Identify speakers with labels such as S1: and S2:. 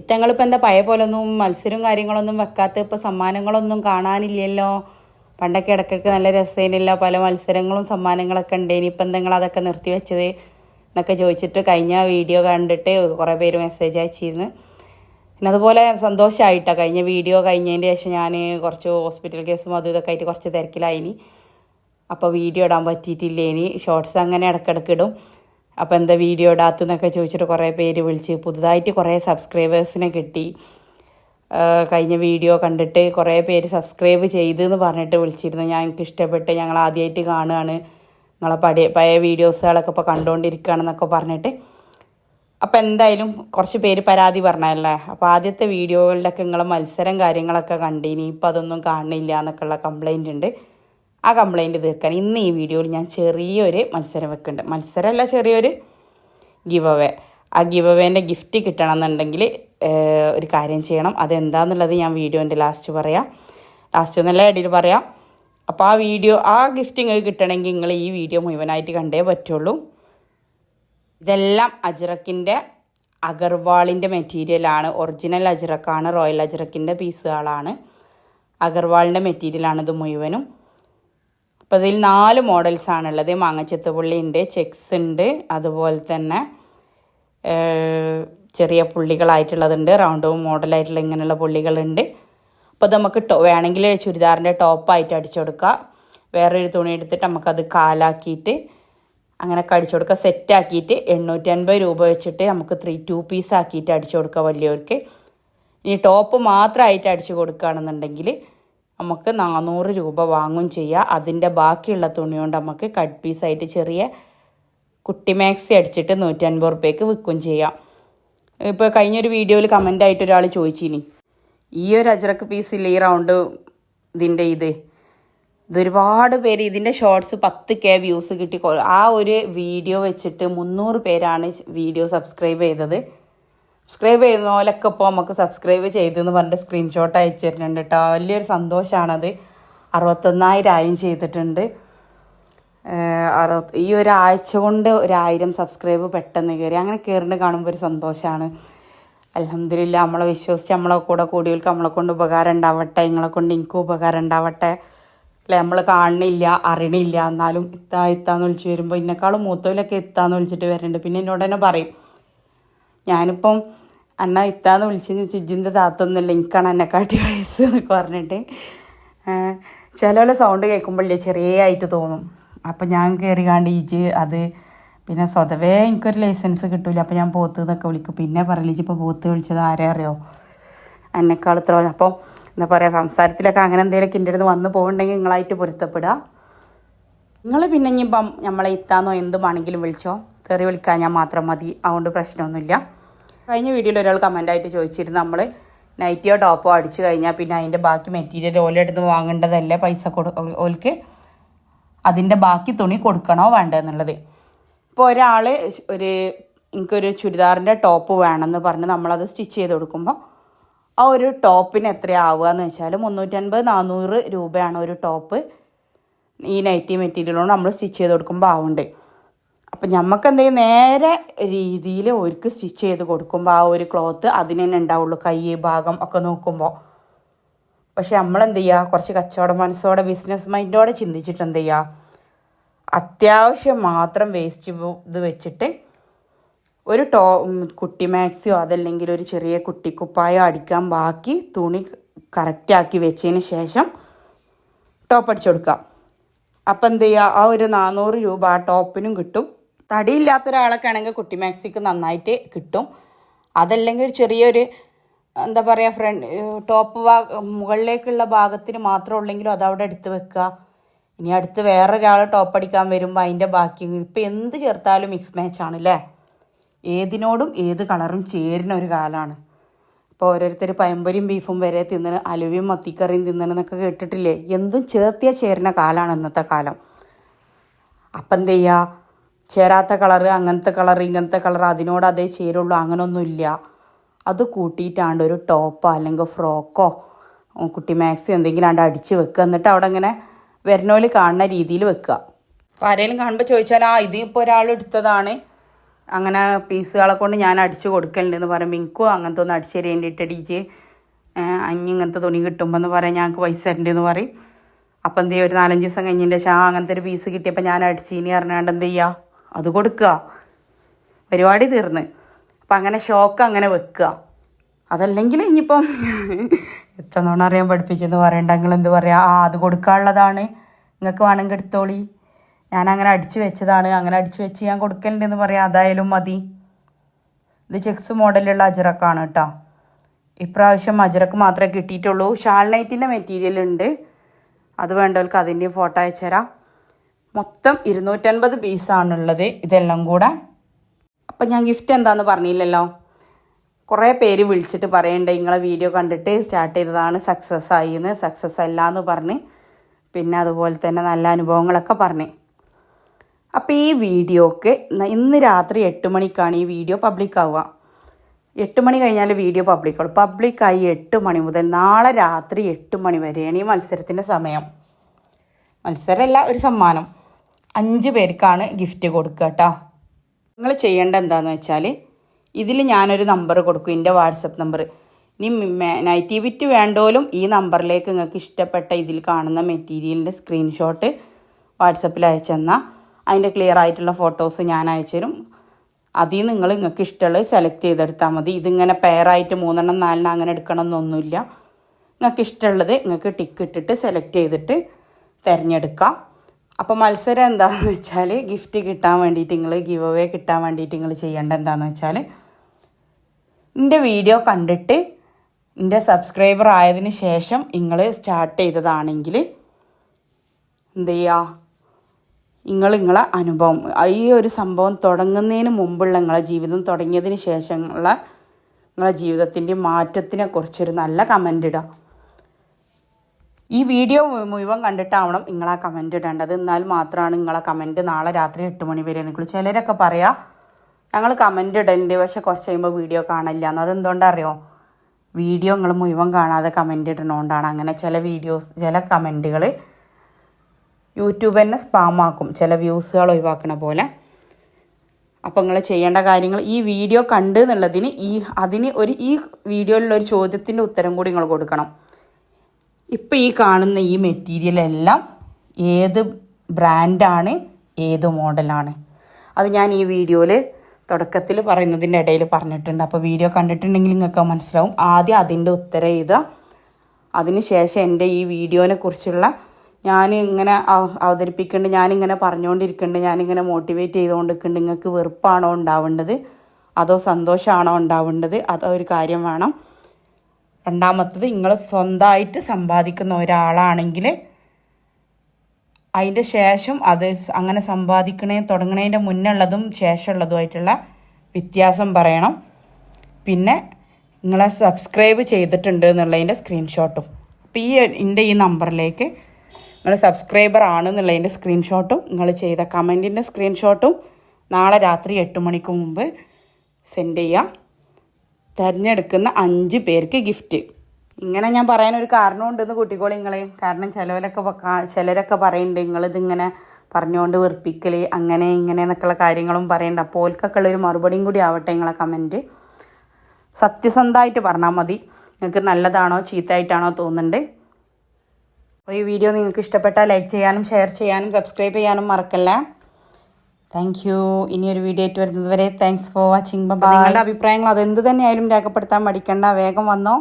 S1: ഇത്തങ്ങളിപ്പോൾ എന്താ പഴയ പോലൊന്നും മത്സരവും കാര്യങ്ങളൊന്നും വെക്കാത്ത ഇപ്പോൾ സമ്മാനങ്ങളൊന്നും കാണാനില്ലല്ലോ. പണ്ടൊക്കെ ഇടയ്ക്കൊക്കെ നല്ല രസേനില്ല പല മത്സരങ്ങളും സമ്മാനങ്ങളൊക്കെ ഉണ്ടേനി ഇപ്പം എന്തെങ്കിലും അതൊക്കെ നിർത്തി വെച്ചത് എന്നൊക്കെ ചോദിച്ചിട്ട് കഴിഞ്ഞ വീഡിയോ കണ്ടിട്ട് കുറേ പേര് മെസ്സേജ് അയച്ചിരുന്നു. പിന്നെ അതുപോലെ സന്തോഷമായിട്ടാണ് കഴിഞ്ഞ വീഡിയോ കഴിഞ്ഞതിന്റെ ശേഷം ഞാൻ കുറച്ച് ഹോസ്പിറ്റൽ കേസും അതും ഇതൊക്കെ ആയിട്ട് കുറച്ച് തിരക്കിലായിനി. അപ്പോൾ വീഡിയോ ഇടാൻ പറ്റിയിട്ടില്ല ഇനി ഷോർട്സ് അങ്ങനെ ഇടയ്ക്കിടയ്ക്ക് ഇടും. അപ്പോൾ എന്താ വീഡിയോ ഇടാത്തെന്നൊക്കെ ചോദിച്ചിട്ട് കുറേ പേര് വിളിച്ച് പുതുതായിട്ട് കുറേ സബ്സ്ക്രൈബേഴ്സിനെ കിട്ടി. കഴിഞ്ഞ വീഡിയോ കണ്ടിട്ട് കുറേ പേര് സബ്സ്ക്രൈബ് ചെയ്തു എന്ന് പറഞ്ഞിട്ട് വിളിച്ചിരുന്നു. ഞാൻ എനിക്ക് ഇഷ്ടപ്പെട്ട് ഞങ്ങൾ ആദ്യമായിട്ട് കാണുകയാണ്. നിങ്ങളെ പഴയ പഴയ വീഡിയോസുകളൊക്കെ ഇപ്പോൾ കണ്ടുകൊണ്ടിരിക്കുകയാണെന്നൊക്കെ പറഞ്ഞിട്ട്. അപ്പോൾ എന്തായാലും കുറച്ച് പേര് പരാതി പറഞ്ഞല്ലേ? അപ്പോൾ ആദ്യത്തെ വീഡിയോകളിലൊക്കെ നിങ്ങളെ മത്സരം കാര്യങ്ങളൊക്കെ കണ്ടിനി. ഇപ്പോൾ അതൊന്നും കാണുന്നില്ല എന്നൊക്കെയുള്ള കംപ്ലൈന്റ് ഉണ്ട്. ആ കംപ്ലൈന്റ് തീർക്കാൻ. ഇന്ന് ഈ വീഡിയോയിൽ ഞാൻ ചെറിയൊരു മത്സരം വെക്കുന്നുണ്ട്. മത്സരമല്ല ചെറിയൊരു ഗിവ് അവേ ആ ഗിവ് അവേന്റെ ഗിഫ്റ്റ് കിട്ടണം എന്നുണ്ടെങ്കിൽ ഒരു കാര്യം ചെയ്യണം. അതെന്താണെന്നുള്ളത് ഞാൻ വീഡിയോന്റെ ലാസ്റ്റ് പറയാം. ലാസ്റ്റ് നല്ല ഇടയിൽ പറയാം. അപ്പോൾ ആ വീഡിയോ ആ ഗിഫ്റ്റ് നിങ്ങൾക്ക് കിട്ടണമെങ്കിൽ നിങ്ങൾ ഈ വീഡിയോ മുഴുവനായിട്ട് കണ്ടേ പറ്റുള്ളൂ. ഇതെല്ലാം അജ്രക്കിന്റെ അഗർവാളിന്റെ മെറ്റീരിയലാണ് ഒറിജിനൽ അജ്രക്കാണ് റോയൽ അജ്രക്കിന്റെ പീസുകളാണ് അഗർവാളിന്റെ മെറ്റീരിയലാണ് ഇത് മുഴുവനും. അപ്പോൾ ഇതിൽ നാല് മോഡൽസാണുള്ളത് മാങ്ങച്ചെത്തുപുള്ളി ഉണ്ട് ചെക്സ് ഉണ്ട് അതുപോലെ തന്നെ ചെറിയ പുള്ളികളായിട്ടുള്ളതുണ്ട്. റൗണ്ട് മോഡലായിട്ടുള്ള ഇങ്ങനെയുള്ള പുള്ളികളുണ്ട്. അപ്പോൾ നമുക്ക് ടോ വേണമെങ്കിൽ ചുരിദാറിന്റെ ടോപ്പായിട്ട് അടിച്ചു കൊടുക്കുക വേറൊരു തുണി എടുത്തിട്ട് നമുക്കത് കാലാക്കിയിട്ട് അങ്ങനെ അടിച്ചു കൊടുക്കുക സെറ്റാക്കിയിട്ട് എണ്ണൂറ്റി അൻപത് രൂപ വെച്ചിട്ട് നമുക്ക് ത്രീ ടു പീസ് ആക്കിയിട്ട് അടിച്ചു കൊടുക്കുക വലിയവർക്ക്. ഇനി ടോപ്പ് മാത്രമായിട്ട് അടിച്ചു കൊടുക്കുകയാണെന്നുണ്ടെങ്കിൽ നമുക്ക് നാനൂറ് രൂപ വാങ്ങും ചെയ്യുക അതിന്റെ ബാക്കിയുള്ള തുണി കൊണ്ട് നമുക്ക് കട്ട് പീസായിട്ട് ചെറിയ കുട്ടി മാക്സി അടിച്ചിട്ട് നൂറ്റൻപത് റുപ്യക്ക് വിൽക്കും ചെയ്യാം. ഇപ്പോൾ കഴിഞ്ഞൊരു വീഡിയോയിൽ കമന്റായിട്ട് ഒരാൾ ചോദിച്ചിനി. ഈ ഒരു അജ്രക്ക് പീസില്ല ഈ റൗണ്ട് ഇതിന്റെ ഇത്? ഇതൊരുപാട് പേര് ഇതിന്റെ ഷോർട്സ് പത്ത് കെ വ്യൂസ് കിട്ടി. ആ ഒരു വീഡിയോ വെച്ചിട്ട് മുന്നൂറ് പേരാണ് വീഡിയോ സബ്സ്ക്രൈബ് ചെയ്തത്. സബ്സ്ക്രൈബ് ചെയ്യുന്ന പോലൊക്കെ ഇപ്പോൾ നമുക്ക് സബ്സ്ക്രൈബ് ചെയ്തെന്ന് പറഞ്ഞിട്ട് സ്ക്രീൻഷോട്ട് അയച്ചു തരുന്നുണ്ട് കേട്ടോ വലിയൊരു സന്തോഷമാണത് അറുപത്തൊന്നായിരം ആയും ചെയ്തിട്ടുണ്ട്. അറുപത്തി അറുപത് ഈ ഒരാഴ്ച കൊണ്ട് ഒരായിരം സബ്സ്ക്രൈബ് പെട്ടെന്ന് കയറി അങ്ങനെ കയറുന്നത് കാണുമ്പോൾ ഒരു സന്തോഷമാണ് അലഹമില്ല നമ്മളെ വിശ്വസിച്ച് നമ്മളെ കൂടെ കൂടിയവർക്ക് നമ്മളെ കൊണ്ട് ഉപകാരം ഉണ്ടാവട്ടെ. നിങ്ങളെ കൊണ്ട് എനിക്കും ഉപകാരം ഉണ്ടാവട്ടെ. അല്ലെ നമ്മൾ കാണണില്ല അറിയണില്ല എന്നാലും ഇത്താ ഇത്താന്ന് വിളിച്ച് വരുമ്പോൾ ഇന്നെക്കാളും മൂത്തവരൊക്കെ ഇത്താന്ന് വിളിച്ചിട്ട് വരുന്നുണ്ട് പിന്നെ എന്നോട് തന്നെ പറയും ഞാനിപ്പം അണ്ണാ ഇത്താന്ന് വിളിച്ചു ചിജിന്റെ താത്തൊന്നുമില്ല എനിക്കാണ് എന്നെക്കാട്ടി വയസ്സ് എന്നൊക്കെ പറഞ്ഞിട്ട്. ചില സൗണ്ട് കേൾക്കുമ്പോഴേ ചെറിയ ആയിട്ട് തോന്നും. അപ്പം ഞാൻ കയറി കാണ്ട് ഇജ് അത് പിന്നെ സ്വതവേ എനിക്കൊരു ലൈസൻസ് കിട്ടൂല അപ്പം ഞാൻ പോത്ത് എന്നൊക്കെ വിളിക്കും. പിന്നെ പറയില്ല ഇപ്പോൾ പോത്ത് വിളിച്ചത് ആരെ അറിയോ? എന്നെക്കാൾ ഇത്ര അപ്പോൾ എന്താ പറയുക സംസാരത്തിലൊക്കെ അങ്ങനെ എന്തെങ്കിലുമൊക്കെ എന്റെ അടുത്ത് വന്ന് പോകുന്നുണ്ടെങ്കിൽ നിങ്ങളായിട്ട് പൊരുത്തപ്പെടുക നിങ്ങൾ പിന്നെ ഇനിയിപ്പം നമ്മളെ ഇത്താന്നോ എന്തുമാണെങ്കിലും വിളിച്ചോ? തെറി വിളിക്കാൻ ഞാൻ മാത്രം മതി. അതുകൊണ്ട് പ്രശ്നമൊന്നുമില്ല. കഴിഞ്ഞ വീഡിയോയിൽ ഒരാൾ കമന്റായിട്ട് ചോദിച്ചിരുന്നു. നമ്മൾ നൈറ്റിയോ ടോപ്പോ അടിച്ചു കഴിഞ്ഞാൽ പിന്നെ അതിന്റെ ബാക്കി മെറ്റീരിയൽ ഓലെടുത്ത് വാങ്ങേണ്ടതല്ലേ പൈസ കൊടു അതിന്റെ ബാക്കി തുണി കൊടുക്കണോ വേണ്ടെന്നുള്ളത് ഇപ്പോൾ ഒരാൾ ഒരു എനിക്കൊരു ചുരിദാറിന്റെ ടോപ്പ് വേണമെന്ന് പറഞ്ഞ് നമ്മളത് സ്റ്റിച്ച് ചെയ്ത് കൊടുക്കുമ്പോൾ ആ ഒരു ടോപ്പിന് എത്രയാവുക എന്ന് വെച്ചാൽ മുന്നൂറ്റൻപത് നാനൂറ് രൂപയാണ് ഒരു ടോപ്പ് ഈ നൈറ്റി മെറ്റീരിയലോട് നമ്മൾ സ്റ്റിച്ച് ചെയ്ത് കൊടുക്കുമ്പോൾ ആവുന്നുണ്ട്. അപ്പം നമുക്ക് എന്തെങ്കിലും നേരെ രീതിയിൽ ഒരുക്ക് സ്റ്റിച്ച് ചെയ്ത് കൊടുക്കുമ്പോൾ ആ ഒരു ക്ലോത്ത് അതിന് തന്നെ ഉണ്ടാവുള്ളൂ കൈ ഭാഗം ഒക്കെ നോക്കുമ്പോൾ പക്ഷെ നമ്മൾ എന്ത് ചെയ്യുക കുറച്ച് കച്ചവട മനസ്സോടെ ബിസിനസ് മൈൻഡോടെ ചിന്തിച്ചിട്ട് എന്ത് ചെയ്യുക അത്യാവശ്യം മാത്രം വേസ്റ്റ് ഇത് വെച്ചിട്ട് ഒരു ടോ കുട്ടി മാക്സിയോ അതല്ലെങ്കിൽ ഒരു ചെറിയ കുട്ടിക്കുപ്പായോ അടിക്കാൻ ബാക്കി തുണി കറക്റ്റാക്കി വെച്ചതിന് ശേഷം ടോപ്പ് അടിച്ചു കൊടുക്കുക അപ്പം എന്ത് ചെയ്യുക ആ ഒരു നാനൂറ് രൂപ ആ ടോപ്പിനും കിട്ടും. തടിയില്ലാത്ത ഒരാളൊക്കെ ആണെങ്കിൽ കുട്ടി മാക്സിക്ക് നന്നായിട്ട് കിട്ടും. അതല്ലെങ്കിൽ ചെറിയൊരു എന്താ പറയുക ഫ്രണ്ട് ടോപ്പ് ഭാഗ മുകളിലേക്കുള്ള ഭാഗത്തിന് മാത്രം ഉള്ളെങ്കിലും അതവിടെ എടുത്ത് വെക്കുക. ഇനി അടുത്ത് വേറൊരാൾ ടോപ്പ് അടിക്കാൻ വരുമ്പോൾ അതിന്റെ ബാക്കി ഇപ്പം എന്ത് ചേർത്താലും മിക്സ് മാച്ച് ആണല്ലേ ഏതിനോടും ഏത് കളറും ചേരുന്ന ഒരു കാലമാണ് ഇപ്പോൾ ഓരോരുത്തർ പയമ്പരിയും ബീഫും വരെ തിന്നണ അലുവയും മത്തിക്കറിയും തിന്നണെന്നൊക്കെ കേട്ടിട്ടില്ലേ? എന്തും ചേർത്തിയാൽ ചേരുന്ന കാലമാണ് ഇന്നത്തെ കാലം. അപ്പം എന്ത് ചെയ്യുക? ചേരാത്ത കളറ് അങ്ങനത്തെ കളർ ഇങ്ങനത്തെ കളർ അതിനോട് അതേ ചേരുള്ളൂ അങ്ങനൊന്നുമില്ല. അത് കൂട്ടിയിട്ടാണ്ട് ഒരു ടോപ്പോ അല്ലെങ്കിൽ ഫ്രോക്കോ കുട്ടി മാക്സി എന്തെങ്കിലും ആണ്ട് അടിച്ച് വെക്കുക. എന്നിട്ട് അവിടെ ഇങ്ങനെ വരണോൽ കാണുന്ന രീതിയിൽ വെക്കുക. അപ്പോൾ ആരെങ്കിലും കാണുമ്പോൾ ചോദിച്ചാൽ ആ ഇത് ഇപ്പോൾ ഒരാൾ എടുത്തതാണ്. അങ്ങനെ പീസുകളെ കൊണ്ട് ഞാൻ അടിച്ചു കൊടുക്കലുണ്ടെന്ന് പറയുമ്പോൾ എനിക്കും അങ്ങനത്തെ ഒന്ന് അടിച്ചു തരേണ്ടിട്ട് ഡി ജെ ഇങ്ങനത്തെ തുണി കിട്ടുമ്പോൾ എന്ന് പറയാം ഞങ്ങൾക്ക് പൈസ തരണ്ട് എന്ന് പറയും. അപ്പം എന്ത് ചെയ്യുക ഒരു നാലഞ്ച് ദിവസം കഴിഞ്ഞതിന്റെ ശേഷം ആ അങ്ങനത്തെ ഒരു പീസ് കിട്ടിയപ്പോൾ ഞാൻ അടിച്ചീനി അറിഞ്ഞാണ്ട് എന്ത് ചെയ്യുക അത് കൊടുക്കുക. പരിപാടി തീർന്ന്. അപ്പം അങ്ങനെ ഷോക്ക് അങ്ങനെ വെക്കുക. അതല്ലെങ്കിൽ ഇനിയിപ്പം എത്ര നോണ അറിയാൻ പഠിപ്പിച്ചെന്ന് പറയണ്ട നിങ്ങൾ എന്ത് പറയുക ആ അത് കൊടുക്കാനുള്ളതാണ്. നിങ്ങൾക്ക് വേണമെങ്കിൽ എടുത്തോളി. ഞാൻ അങ്ങനെ അടിച്ചു വെച്ചതാണ്. അങ്ങനെ അടിച്ചു വെച്ച് ഞാൻ കൊടുക്കലുണ്ടെന്ന് പറയാം. അതായാലും മതി. ഇത് ചെക്സ് മോഡലുള്ള അജറക്കാണ് കേട്ടോ. ഇപ്രാവശ്യം അജറക്ക് മാത്രമേ കിട്ടിയിട്ടുള്ളൂ. ഷാൾ നൈറ്റിന്റെ മെറ്റീരിയൽ ഉണ്ട് അത് വേണ്ടവർക്ക് അതിന്റെയും ഫോട്ടോ അയച്ചു തരാം മൊത്തം ഇരുന്നൂറ്റൻപത് പീസാണുള്ളത് ഇതെല്ലാം കൂടെ. അപ്പം ഞാൻ ഗിഫ്റ്റ് എന്താന്ന് പറഞ്ഞില്ലല്ലോ. കുറേ പേര് വിളിച്ചിട്ട് പറയണ്ടേ നിങ്ങളെ വീഡിയോ കണ്ടിട്ട് സ്റ്റാർട്ട് ചെയ്തതാണ് സക്സസ് ആയിന്ന് സക്സസ് അല്ല എന്ന് പറഞ്ഞ്. പിന്നെ അതുപോലെ തന്നെ നല്ല അനുഭവങ്ങളൊക്കെ പറഞ്ഞ്. അപ്പോൾ ഈ വീഡിയോക്ക് ഇന്ന് രാത്രി എട്ട് മണിക്കാണ് ഈ വീഡിയോ പബ്ലിക് ആവുക. എട്ട് മണി കഴിഞ്ഞാൽ വീഡിയോ പബ്ലിക് ആവും പബ്ലിക്കായി എട്ട് മണി മുതൽ നാളെ രാത്രി എട്ട് മണി വരെയാണ് ഈ മത്സരത്തിന്റെ സമയം. മത്സരമല്ല ഒരു സമ്മാനം. അഞ്ച് പേർക്കാണ് ഗിഫ്റ്റ് കൊടുക്കുക കേട്ടോ നിങ്ങൾ ചെയ്യേണ്ട എന്താണെന്ന് വെച്ചാൽ ഇതിൽ ഞാനൊരു നമ്പർ കൊടുക്കും എന്റെ വാട്സപ്പ് നമ്പർ ഇനി നൈറ്റി ബിറ്റ് വേണ്ടോലും ഈ നമ്പറിലേക്ക് നിങ്ങൾക്ക് ഇഷ്ടപ്പെട്ട ഇതിൽ കാണുന്ന മെറ്റീരിയലിന്റെ സ്ക്രീൻഷോട്ട് വാട്സപ്പിൽ അയച്ചു തന്നാൽ അതിന്റെ ക്ലിയർ ആയിട്ടുള്ള ഫോട്ടോസ് ഞാൻ അയച്ചു തരും. അതിൽ നിങ്ങൾ നിങ്ങൾക്ക് ഇഷ്ടമുള്ളത് സെലക്ട് ചെയ്തെടുത്താൽ മതി. ഇതിങ്ങനെ പെയറായിട്ട് മൂന്നെണ്ണം നാലെണ്ണം അങ്ങനെ എടുക്കണം എന്നൊന്നുമില്ല നിങ്ങൾക്ക് ഇഷ്ടമുള്ളത് നിങ്ങൾക്ക് ടിക്ക് ഇട്ടിട്ട് സെലക്ട് ചെയ്തിട്ട് തിരഞ്ഞെടുക്കാം. അപ്പോൾ മത്സരം എന്താണെന്ന് വെച്ചാൽ ഗിഫ്റ്റ് കിട്ടാൻ വേണ്ടിയിട്ട് നിങ്ങൾ ഗിവ് അവേ കിട്ടാൻ വേണ്ടിയിട്ട് നിങ്ങൾ ചെയ്യേണ്ട എന്താണെന്ന് വെച്ചാൽ എന്റെ വീഡിയോ കണ്ടിട്ട് എന്റെ സബ്സ്ക്രൈബർ ആയതിന് ശേഷം നിങ്ങൾ സ്റ്റാർട്ട് ചെയ്തതാണെങ്കിൽ എന്ത് ചെയ്യുക നിങ്ങൾ നിങ്ങളെ അനുഭവം ഈ ഒരു സംഭവം തുടങ്ങുന്നതിന് മുമ്പുള്ള നിങ്ങളെ ജീവിതം തുടങ്ങിയതിന് ശേഷമുള്ള നിങ്ങളെ ജീവിതത്തിന്റെ മാറ്റത്തിനെ കുറിച്ചൊരു നല്ല കമന്റ് ഇടുക ഈ വീഡിയോ മുഴുവൻ കണ്ടിട്ടാവണം നിങ്ങൾ ആ കമന്റ് ഇടേണ്ടത്. എന്നാൽ മാത്രമാണ് നിങ്ങളെ കമന്റ് നാളെ രാത്രി എട്ട് മണി വരെ നിൽക്കുള്ളൂ ചിലരൊക്കെ പറയാം ഞങ്ങൾ കമന്റ് ഇടലുണ്ട് പക്ഷെ കുറച്ച് കഴിയുമ്പോൾ വീഡിയോ കാണില്ല. എന്ന് അതെന്തുകൊണ്ടാണ് അറിയോ വീഡിയോ നിങ്ങൾ മുഴുവൻ കാണാതെ കമന്റ് ഇടണോണ്ടാണ്. അങ്ങനെ ചില വീഡിയോസ് ചില കമന്റുകൾ യൂട്യൂബ് തന്നെ സ്പാമാക്കും ചില വ്യൂസുകൾ ഒഴിവാക്കണ പോലെ. അപ്പോൾ നിങ്ങൾ ചെയ്യേണ്ട കാര്യങ്ങൾ ഈ വീഡിയോ കണ്ട് എന്നുള്ളതിന് ഈ അതിന് ഒരു ഈ വീഡിയോയിലുള്ള ഒരു ചോദ്യത്തിന്റെ ഉത്തരം കൂടി നിങ്ങൾ കൊടുക്കണം. ഇപ്പം ഈ കാണുന്ന ഈ മെറ്റീരിയൽ എല്ലാം ഏത് ബ്രാൻഡാണ് ഏത് മോഡലാണ് അത് ഞാൻ ഈ വീഡിയോയിൽ തുടക്കത്തിൽ പറയുന്നതിന്റെ ഇടയിൽ പറഞ്ഞിട്ടുണ്ട്. അപ്പോൾ വീഡിയോ കണ്ടിട്ടുണ്ടെങ്കിൽ നിങ്ങൾക്ക് മനസ്സിലാവും. ആദ്യം അതിന്റെ ഉത്തരം എഴുതുക. അതിനുശേഷം എന്റെ ഈ വീഡിയോനെ കുറിച്ചുള്ള ഞാൻ ഇങ്ങനെ അവ- അവതരിപ്പിക്കുന്നുണ്ട്. ഞാനിങ്ങനെ പറഞ്ഞുകൊണ്ടിരിക്കുന്നുണ്ട് ഞാനിങ്ങനെ മോട്ടിവേറ്റ് ചെയ്തുകൊണ്ടിരിക്കുന്നുണ്ട്. നിങ്ങൾക്ക് വെറുപ്പാണോ ഉണ്ടാവേണ്ടത്? അതോ സന്തോഷമാണോ ഉണ്ടാവേണ്ടത്? അതോ ഒരു കാര്യം വേണം. രണ്ടാമത്തത് നിങ്ങൾ സ്വന്തമായിട്ട് സമ്പാദിക്കുന്ന ഒരാളാണെങ്കിൽ അതിന്റെ ശേഷം അത് അങ്ങനെ സമ്പാദിക്കണേ തുടങ്ങണതിന്റെ മുന്നുള്ളതും ശേഷമുള്ളതുമായിട്ടുള്ള വ്യത്യാസം പറയണം. പിന്നെ നിങ്ങളെ സബ്സ്ക്രൈബ് ചെയ്തിട്ടുണ്ട് എന്നുള്ളതിന്റെ സ്ക്രീൻഷോട്ടും. അപ്പോൾ ഈ എന്റെ ഈ നമ്പറിലേക്ക് നിങ്ങൾ സബ്സ്ക്രൈബർ ആണെന്നുള്ളതിന്റെ സ്ക്രീൻഷോട്ടും നിങ്ങൾ ചെയ്ത കമന്റിന്റെ സ്ക്രീൻഷോട്ടും നാളെ രാത്രി എട്ട് മണിക്ക് മുമ്പ് സെൻഡ് ചെയ്യുക തിരഞ്ഞെടുക്കുന്ന അഞ്ച് പേർക്ക് ഗിഫ്റ്റ് ഇങ്ങനെ ഞാൻ പറയാനൊരു കാരണമുണ്ടെന്ന് കൂട്ടിക്കോളി നിങ്ങൾ കാരണം ചിലവരൊക്കെ ചിലരൊക്കെ പറയുന്നുണ്ട് നിങ്ങളിതിങ്ങനെ പറഞ്ഞുകൊണ്ട് വെറുപ്പിക്കൽ അങ്ങനെ ഇങ്ങനെ എന്നൊക്കെയുള്ള കാര്യങ്ങളും പറയുന്നുണ്ട് അപ്പോൾ ഓൽക്കൊക്കെ ഉള്ളൊരു മറുപടിയും കൂടി ആവട്ടെ നിങ്ങളെ കമന്റ് സത്യസന്ധമായിട്ട് പറഞ്ഞാൽ മതി. നിങ്ങൾക്ക് നല്ലതാണോ ചീത്തയായിട്ടാണോ തോന്നുന്നുണ്ട്. അപ്പോൾ ഈ വീഡിയോ നിങ്ങൾക്ക് ഇഷ്ടപ്പെട്ടാൽ ലൈക്ക് ചെയ്യാനും ഷെയർ ചെയ്യാനും സബ്സ്ക്രൈബ് ചെയ്യാനും മറക്കല്ല. താങ്ക് യു ഇനിയൊരു വീഡിയോ ആയിട്ട് വരുന്നത് വരെ. താങ്ക്സ് ഫോർ വാച്ചിങ് നിങ്ങളുടെ അഭിപ്രായങ്ങൾ അതെന്ത് തന്നെയായാലും രേഖപ്പെടുത്താൻ മടിക്കണ്ട. വേഗം വന്നോ.